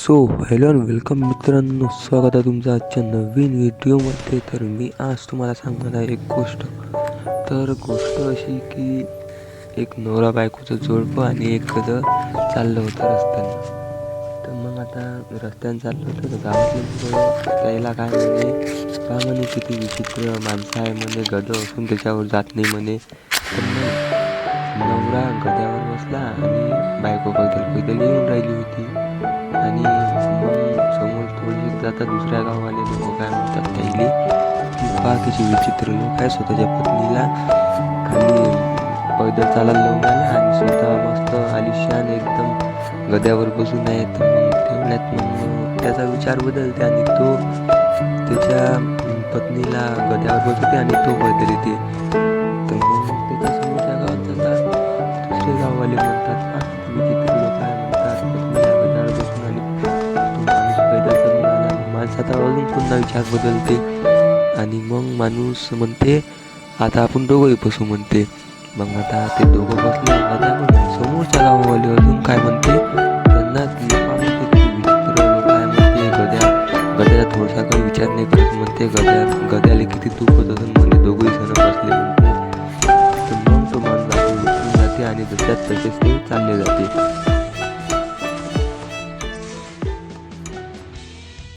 So hello and welcome मित्रांनो. स्वागत आहे तुमचं आजच्या नवीन व्हिडिओमध्ये तर मी आज तुम्हाला सांगणार आहे एक गोष्ट. तर गोष्ट अशी की एक नवरा बायकोचं जोडपं आणि एक कदं चाललं होतं रस्त्यानं. तर मग आता रस्त्यानं चाललं होतं तर गावातले त्याला काय म्हणे? काय म्हणे किती विचित्र माणसं आहे म्हणे गदं असून त्याच्यावर जात नाही म्हणे. मग नवरा गद्यावर बसला आणि बायको पैदल पैदल येऊन राहिली होती. आता दुसऱ्या गाववाले लोक काय म्हणतात त्याईले बाकीचे विचित्र लोक. आहे स्वतःच्या पत्नीला खाली पैदल चालायला लावून आला आणि स्वतः मस्त आलिशान एकदम गद्यावर बसून आहे. तर मग तेवढ्यात मग. त्याचा विचार बदलते आणि तो त्याच्या पत्नीला गद्यावर बसवते आणि तो पैदल येते. तर मग त्याच्या समोरच्या गावात जातात दुसरे गाववाले म्हणतात आला अजून पुन्हा विचार बदलते. आणि मग माणूस म्हणते आता आपण दोघंही बसू म्हणते. मग आता ते दोघं बसले आता समोरच्या गावावाले अजून काय म्हणते? त्यांना की म्हणते गद्या थोडासा काही विचार नाही करत म्हणते. गद्या गद्याला किती दुखत असून म्हणजे दोघंही सण बसले म्हणते. तर मग तो माणूस जाते आणि जशात तसेच ते चालले जाते.